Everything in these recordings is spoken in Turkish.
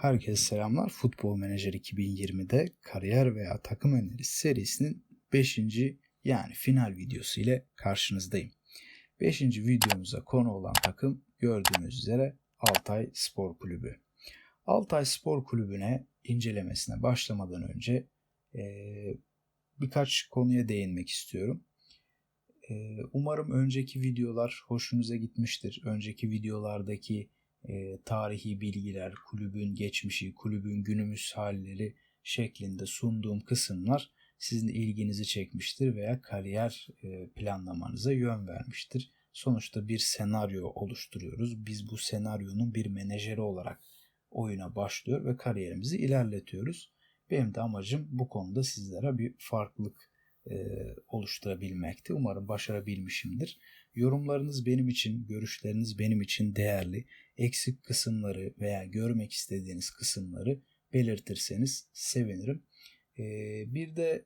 Herkese selamlar. Futbol Menajer 2020'de kariyer veya takım önerisi serisinin 5. yani final videosu ile karşınızdayım. 5. videomuza konu olan takım gördüğünüz üzere Altay Spor Kulübü. Altay Spor Kulübü'ne incelemesine başlamadan önce e, birkaç konuya değinmek istiyorum. E, umarım önceki videolar hoşunuza gitmiştir. Önceki videolardaki e, tarihi bilgiler, kulübün geçmişi, kulübün günümüz halleri şeklinde sunduğum kısımlar sizin ilginizi çekmiştir veya kariyer e, planlamanıza yön vermiştir. Sonuçta bir senaryo oluşturuyoruz. Biz bu senaryonun bir menajeri olarak oyuna başlıyor ve kariyerimizi ilerletiyoruz. Benim de amacım bu konuda sizlere bir farklılık oluşturabilmekti. Umarım başarabilmişimdir. Yorumlarınız benim için, görüşleriniz benim için değerli. Eksik kısımları veya görmek istediğiniz kısımları belirtirseniz sevinirim. E, bir de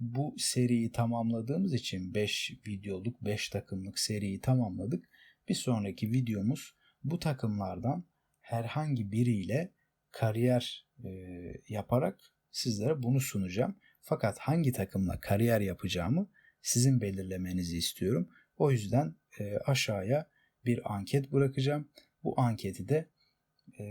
bu seriyi tamamladığımız için 5 videoluk, 5 takımlık seriyi tamamladık. Bir sonraki videomuz bu takımlardan herhangi biriyle kariyer e, yaparak sizlere bunu sunacağım. Fakat hangi takımla kariyer yapacağımı sizin belirlemenizi istiyorum. O yüzden e, aşağıya bir anket bırakacağım. Bu anketi de e,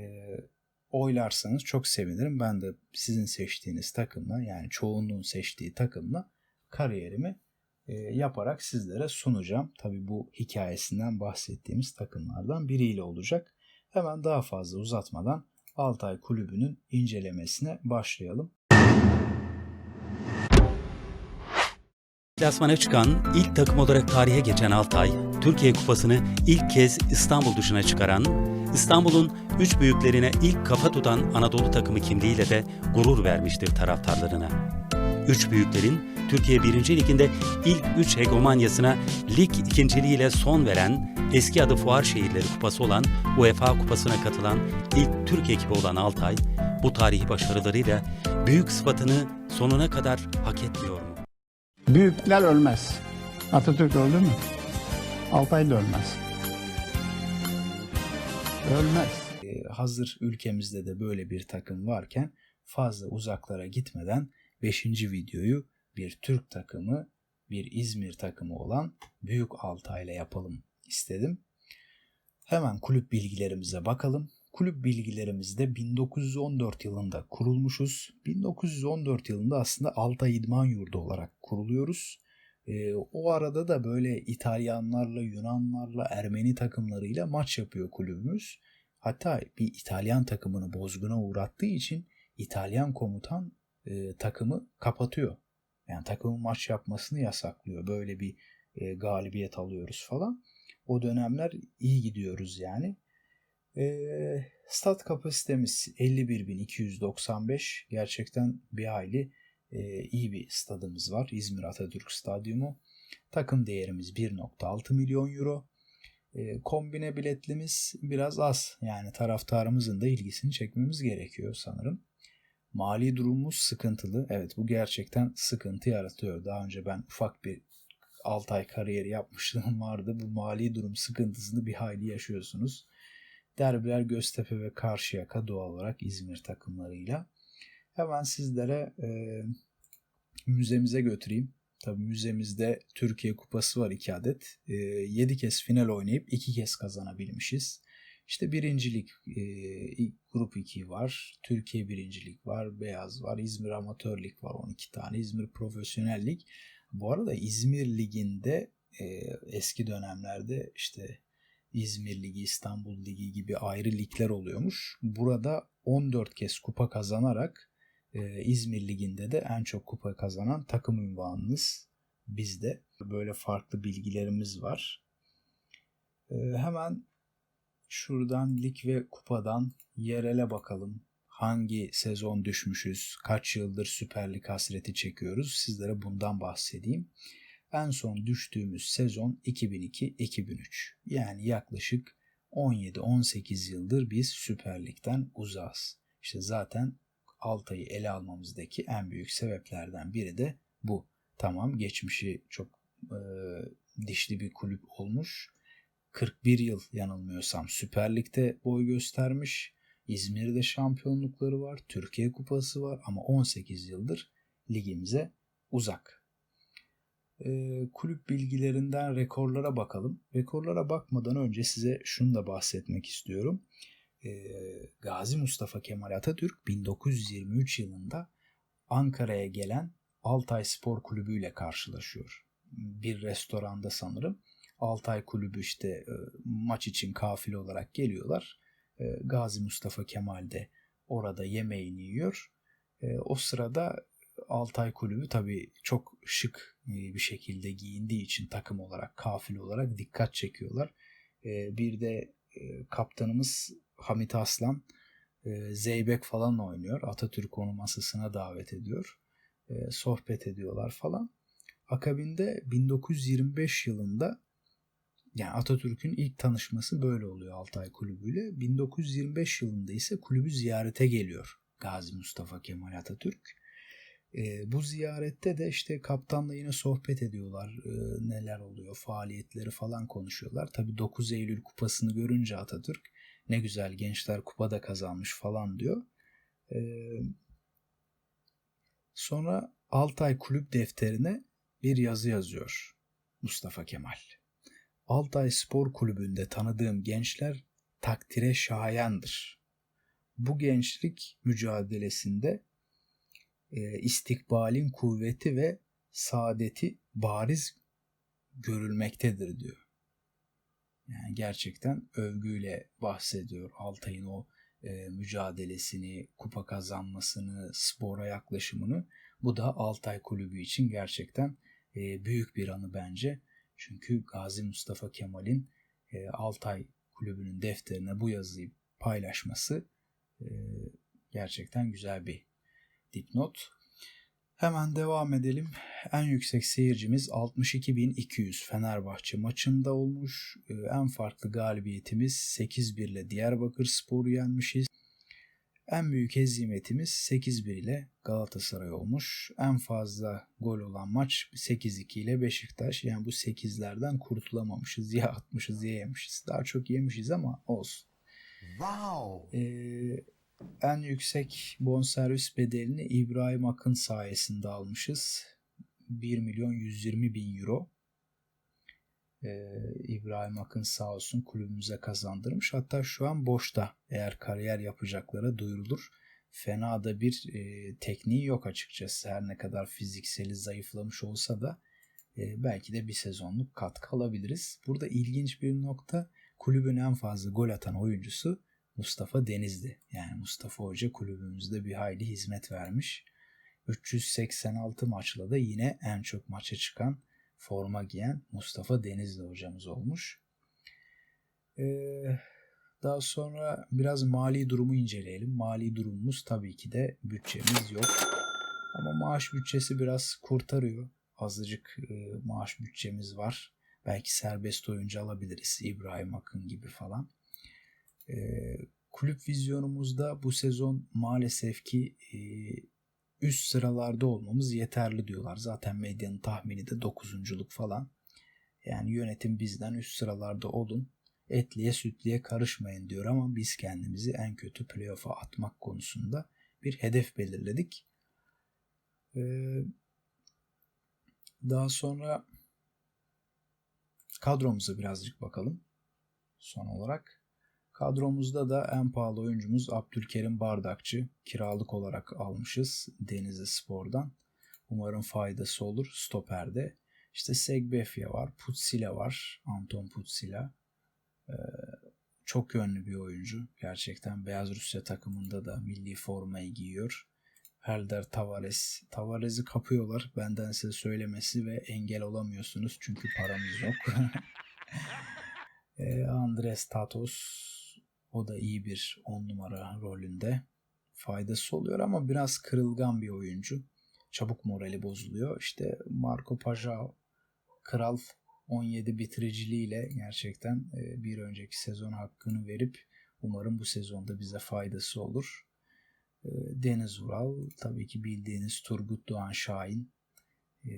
oylarsanız çok sevinirim. Ben de sizin seçtiğiniz takımla yani çoğunluğun seçtiği takımla kariyerimi e, yaparak sizlere sunacağım. Tabi bu hikayesinden bahsettiğimiz takımlardan biriyle olacak. Hemen daha fazla uzatmadan Altay Kulübü'nün incelemesine başlayalım. Klasmana çıkan ilk takım olarak tarihe geçen Altay, Türkiye Kupası'nı ilk kez İstanbul dışına çıkaran, İstanbul'un üç büyüklerine ilk kafa tutan Anadolu takımı kimliğiyle de gurur vermiştir taraftarlarına. Üç büyüklerin Türkiye 1. Liginde ilk üç hegemonyasına lig ikinciliğiyle son veren, eski adı Fuar Şehirleri Kupası olan UEFA Kupası'na katılan ilk Türk ekibi olan Altay, bu tarihi başarılarıyla büyük sıfatını sonuna kadar hak etmiyor mu? Büyükler ölmez. Atatürk öldü mü? Altay da ölmez. Ölmez. Ee, hazır ülkemizde de böyle bir takım varken fazla uzaklara gitmeden 5. videoyu bir Türk takımı, bir İzmir takımı olan Büyük Altay ile yapalım istedim. Hemen kulüp bilgilerimize bakalım. Kulüp bilgilerimizde 1914 yılında kurulmuşuz. 1914 yılında aslında Altay İdman Yurdu olarak kuruluyoruz. E, o arada da böyle İtalyanlarla, Yunanlarla, Ermeni takımlarıyla maç yapıyor kulübümüz. Hatta bir İtalyan takımını bozguna uğrattığı için İtalyan komutan e, takımı kapatıyor. Yani takımın maç yapmasını yasaklıyor. Böyle bir e, galibiyet alıyoruz falan. O dönemler iyi gidiyoruz yani. E, stat kapasitemiz 51.295. Gerçekten bir hayli e, iyi bir stadımız var. İzmir Atatürk Stadyumu. Takım değerimiz 1.6 milyon euro. E, kombine biletlimiz biraz az. Yani taraftarımızın da ilgisini çekmemiz gerekiyor sanırım. Mali durumumuz sıkıntılı. Evet bu gerçekten sıkıntı yaratıyor. Daha önce ben ufak bir 6 ay kariyeri yapmışlığım vardı. Bu mali durum sıkıntısını bir hayli yaşıyorsunuz. Derbiler Göztepe ve Karşıyaka doğal olarak İzmir takımlarıyla. Hemen sizlere e, müzemize götüreyim. Tabii müzemizde Türkiye Kupası var 2 adet. E, 7 kez final oynayıp 2 kez kazanabilmişiz. İşte birincilik e, grup 2 var. Türkiye birincilik var. Beyaz var. İzmir Amatör Lig var 12 tane. İzmir Profesyonel Lig. Bu arada İzmir Ligi'nde e, eski dönemlerde işte İzmir Ligi, İstanbul Ligi gibi ayrı ligler oluyormuş. Burada 14 kez kupa kazanarak e, İzmir Ligi'nde de en çok kupa kazanan takım ünvanınız bizde. Böyle farklı bilgilerimiz var. E, hemen şuradan lig ve kupadan yerele bakalım. Hangi sezon düşmüşüz, kaç yıldır Süper Lig hasreti çekiyoruz sizlere bundan bahsedeyim. En son düştüğümüz sezon 2002-2003. Yani yaklaşık 17-18 yıldır biz Süper Lig'den uzağız. İşte zaten Altay'ı ele almamızdaki en büyük sebeplerden biri de bu. Tamam geçmişi çok e, dişli bir kulüp olmuş. 41 yıl yanılmıyorsam Süper Lig'de boy göstermiş. İzmir'de şampiyonlukları var, Türkiye Kupası var ama 18 yıldır ligimize uzak. Ee, kulüp bilgilerinden rekorlara bakalım. Rekorlara bakmadan önce size şunu da bahsetmek istiyorum. Ee, Gazi Mustafa Kemal Atatürk 1923 yılında Ankara'ya gelen Altay Spor Kulübü ile karşılaşıyor. Bir restoranda sanırım. Altay Kulübü işte e, maç için kafile olarak geliyorlar. E, Gazi Mustafa Kemal de orada yemeğini yiyor. E, o sırada Altay Kulübü tabii çok şık e, bir şekilde giyindiği için takım olarak, kafile olarak dikkat çekiyorlar. E, bir de e, kaptanımız Hamit Aslan Zeybek falan oynuyor. Atatürk onu masasına davet ediyor. Sohbet ediyorlar falan. Akabinde 1925 yılında yani Atatürk'ün ilk tanışması böyle oluyor Altay Kulübü ile. 1925 yılında ise kulübü ziyarete geliyor Gazi Mustafa Kemal Atatürk. E, bu ziyarette de işte kaptanla yine sohbet ediyorlar. E, neler oluyor, faaliyetleri falan konuşuyorlar. Tabii 9 Eylül kupasını görünce Atatürk ne güzel gençler kupada kazanmış falan diyor. E, sonra Altay kulüp defterine bir yazı yazıyor Mustafa Kemal. Altay Spor Kulübü'nde tanıdığım gençler takdire şayandır. Bu gençlik mücadelesinde e, istikbalin kuvveti ve saadeti bariz görülmektedir diyor. Yani gerçekten övgüyle bahsediyor Altay'ın o e, mücadelesini, kupa kazanmasını, spora yaklaşımını. Bu da Altay Kulübü için gerçekten e, büyük bir anı bence. Çünkü Gazi Mustafa Kemal'in e, Altay Kulübü'nün defterine bu yazıyı paylaşması e, gerçekten güzel bir dipnot. Hemen devam edelim. En yüksek seyircimiz 62.200 Fenerbahçe maçında olmuş. Ee, en farklı galibiyetimiz 8-1 ile Diyarbakır Spor'u yenmişiz. En büyük hezimetimiz 8-1 ile Galatasaray olmuş. En fazla gol olan maç 8-2 ile Beşiktaş. Yani bu 8'lerden kurtulamamışız. Ya atmışız ya yemişiz. Daha çok yemişiz ama olsun. Wow. Ee, en yüksek bonservis bedelini İbrahim Akın sayesinde almışız. 1 milyon 120 bin euro. Ee, İbrahim Akın sağ olsun kulübümüze kazandırmış. Hatta şu an boşta eğer kariyer yapacaklara duyurulur. Fena da bir e, tekniği yok açıkçası. Her ne kadar fizikseli zayıflamış olsa da e, belki de bir sezonluk katkı alabiliriz. Burada ilginç bir nokta kulübün en fazla gol atan oyuncusu Mustafa Denizli. Yani Mustafa Hoca kulübümüzde bir hayli hizmet vermiş. 386 maçla da yine en çok maça çıkan forma giyen Mustafa Denizli hocamız olmuş. Ee, daha sonra biraz mali durumu inceleyelim. Mali durumumuz tabii ki de bütçemiz yok. Ama maaş bütçesi biraz kurtarıyor. Azıcık e, maaş bütçemiz var. Belki serbest oyuncu alabiliriz. İbrahim Akın gibi falan. E, kulüp vizyonumuzda bu sezon maalesef ki e, üst sıralarda olmamız yeterli diyorlar. Zaten medyanın tahmini de dokuzunculuk falan. Yani yönetim bizden üst sıralarda olun. Etliye sütliye karışmayın diyor ama biz kendimizi en kötü playoff'a atmak konusunda bir hedef belirledik. Ee, daha sonra kadromuza birazcık bakalım. Son olarak. Kadromuzda da en pahalı oyuncumuz Abdülkerim Bardakçı. Kiralık olarak almışız Denizli Spor'dan. Umarım faydası olur stoperde. İşte Segbefya var, Putsila var, Anton Putsila. Ee, çok yönlü bir oyuncu. Gerçekten Beyaz Rusya takımında da milli formayı giyiyor. Helder Tavares. Tavares'i kapıyorlar. Benden size söylemesi ve engel olamıyorsunuz çünkü paramız yok. ee, Andres Tatos o da iyi bir on numara rolünde. Faydası oluyor ama biraz kırılgan bir oyuncu. Çabuk morali bozuluyor. İşte Marco Pajao kral 17 bitiriciliğiyle gerçekten e, bir önceki sezon hakkını verip umarım bu sezonda bize faydası olur. E, Deniz Ural tabii ki bildiğiniz Turgut Doğan Şahin e,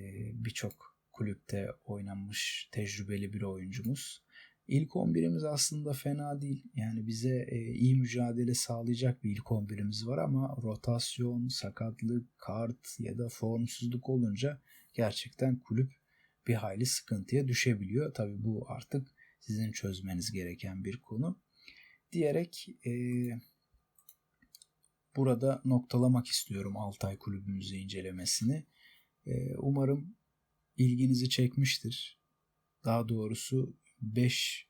birçok kulüpte oynanmış tecrübeli bir oyuncumuz. İlk 11'imiz aslında fena değil. Yani bize e, iyi mücadele sağlayacak bir ilk 11'imiz var ama rotasyon, sakatlık, kart ya da formsuzluk olunca gerçekten kulüp bir hayli sıkıntıya düşebiliyor. Tabii bu artık sizin çözmeniz gereken bir konu. Diyerek e, burada noktalamak istiyorum Altay kulübümüzü incelemesini. E, umarım ilginizi çekmiştir. Daha doğrusu 5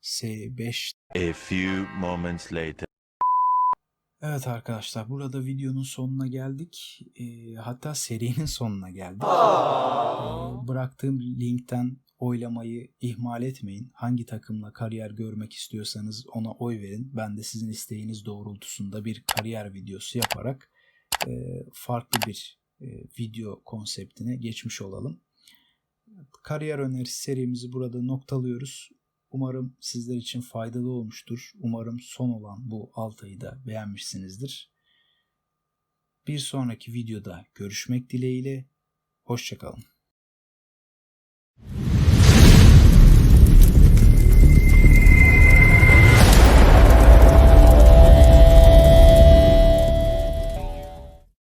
S 5 A few moments later. Evet arkadaşlar burada videonun sonuna geldik. E, hatta serinin sonuna geldik. E, bıraktığım linkten oylamayı ihmal etmeyin. Hangi takımla kariyer görmek istiyorsanız ona oy verin. Ben de sizin isteğiniz doğrultusunda bir kariyer videosu yaparak e, farklı bir e, video konseptine geçmiş olalım. Kariyer önerisi serimizi burada noktalıyoruz. Umarım sizler için faydalı olmuştur. Umarım son olan bu Altay'ı da beğenmişsinizdir. Bir sonraki videoda görüşmek dileğiyle. Hoşçakalın.